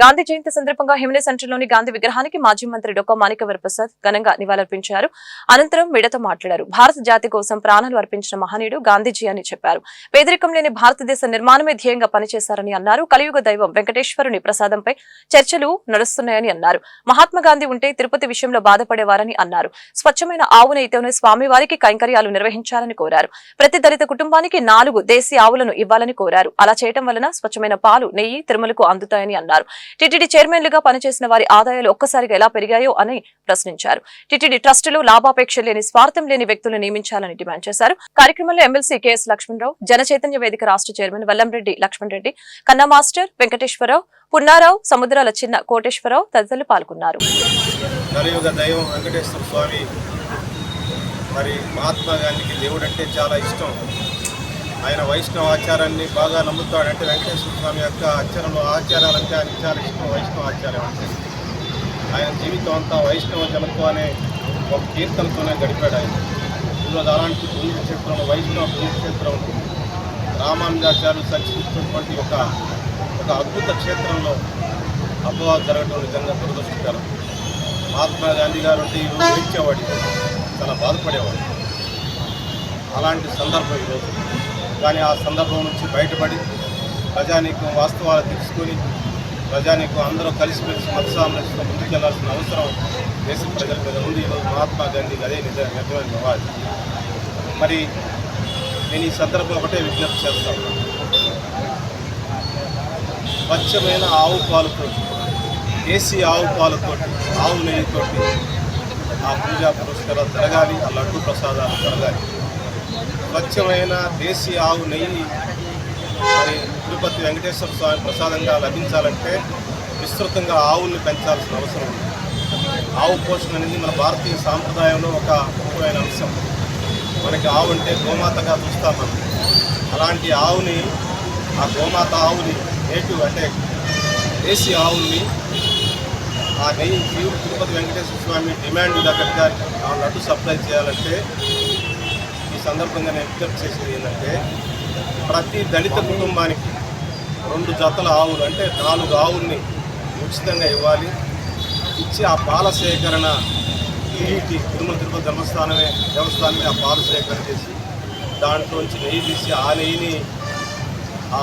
గాంధీ జయంతి సందర్భంగా హిమనీ సెంటర్లోని గాంధీ విగ్రహానికి మాజీ మంత్రి డొక్క మాణిక ప్రసాద్ ఘనంగా నివాళులర్పించారు. అనంతరం మీడియాతో మాట్లాడారు. భారత జాతి కోసం ప్రాణాలు అర్పించిన మహనీయుడు గాంధీజీ అని చెప్పారు. పేదరికం లేని భారతదేశ నిర్మాణమే ధ్యేయంగా పనిచేశారని అన్నారు. కలియుగ దైవం వెంకటేశ్వరుని ప్రసాదంపై చర్చలు నడుస్తున్నాయని అన్నారు. మహాత్మా గాంధీ ఉంటే తిరుపతి విషయంలో బాధపడేవారని అన్నారు. స్వచ్ఛమైన ఆవు నెయ్యితోనే స్వామివారికి కైంకర్యాలు నిర్వహించాలని కోరారు. ప్రతి దళిత కుటుంబానికి నాలుగు దేశీ ఆవులను ఇవ్వాలని కోరారు. అలా చేయటం వలన స్వచ్ఛమైన పాలు నెయ్యి తిరుమలకు అందుతాయని అన్నారు. టిటిడి చైర్మన్లుగా పనిచేసిన వారి ఆదాయాలు ఒక్కసారిగా ఎలా పెరిగాయో అని ప్రశ్నించారు. టిటిడి ట్రస్టులు లాభాపేక్ష లేని స్వార్థం లేని వ్యక్తులను నియమించాలని డిమాండ్ చేశారు. కార్యక్రమంలో ఎమ్మెల్సీ కెఎస్ లక్ష్మణరావు జనచైతన్య వేదిక రాష్ట్ర చైర్మన్ వెల్లంరెడ్డి లక్ష్మణ్ రెడ్డి కన్నా మాస్టర్ వెంకటేశ్వరరావు పున్నారావు సముద్రాల చిన్న కోటేశ్వరరావు తదితరులు పాల్గొన్నారు. మరి మహాత్మా గాంధీకి దేవుడు అంటే చాలా ఇష్టం. ఆయన వైష్ణవ ఆచారాన్ని బాగా నమ్ముతాడంటే వెంకటేశ్వర స్వామి యొక్క ఆచారంలో ఆచారాలంటే ఆయన చాలా ఇష్టం వైష్ణవ ఆచారం అంటే. ఆయన జీవితం అంతా వైష్ణవ జనత్వం అనే ఒక కీర్తనతోనే గడిపాడు ఆయన. ఈరోజు అలాంటి పుణ్యక్షేత్రం వైష్ణవ పుణ్యక్షేత్రం రామానుజాచార్యులు సంచరిస్తున్నటువంటి ఒక ఒక అద్భుత క్షేత్రంలో అపవాదం జరగడం నిజంగా దురదృష్టకరం. మహాత్మా గాంధీ గారు అంటే ఈరోజు ఏడ్చేవాడు చాలా బాధపడేవాడు. అలాంటి సందర్భం ఈరోజు కానీ ఆ సందర్భం నుంచి బయటపడి ప్రజానీకం వాస్తవాలు తెలుసుకొని ప్రజానీకం అందరూ కలిసిమెలిసి మత ముందుకెళ్ళాల్సిన అవసరం దేశ ప్రజల మీద ఉంది. ఈరోజు మహాత్మా గాంధీ అదే నిజ నిజమైన సవాల్ మరి నేను ఈ సందర్భం ఒకటే విజ్ఞప్తి చేస్తాను స్వచ్ఛమైన ఆవు పాలతో ఏసీ ఆవు పాలతో ఆవు నెయ్యితోటి ఆ పూజా పురస్కారాలు జరగాలి ఆ లడ్డు ప్రసాదాలు జరగాలి. స్వచ్ఛమైన దేశీ ఆవు నెయ్యి మరి తిరుపతి వెంకటేశ్వర స్వామి ప్రసాదంగా లభించాలంటే విస్తృతంగా ఆవుల్ని పెంచాల్సిన అవసరం ఉంది. ఆవు పోషణ అనేది మన భారతీయ సాంప్రదాయంలో ఒక ముఖ్యమైన అంశం. మనకి ఆవు అంటే గోమాతగా చూస్తాం మనం. అలాంటి ఆవుని ఆ గోమాత ఆవుని నేటివ్ అంటే దేశీ ఆవుల్ని ఆ నెయ్యి తిరుపతి వెంకటేశ్వర స్వామి డిమాండ్ దగ్గరగా ఆ లడ్డు సప్లై చేయాలంటే సందర్భంగా నేను విజ్ఞప్తి చేసేది ఏంటంటే ప్రతి దళిత కుటుంబానికి రెండు జతల ఆవులు అంటే నాలుగు ఆవుల్ని ఉచితంగా ఇవ్వాలి. ఇచ్చి ఆ పాల సేకరణ టీఈటీ తిరుమల తిరుపతి దేవస్థానమే దేవస్థానమే ఆ పాల సేకరణ చేసి దాంట్లోంచి నెయ్యి తీసి ఆ నెయ్యిని ఆ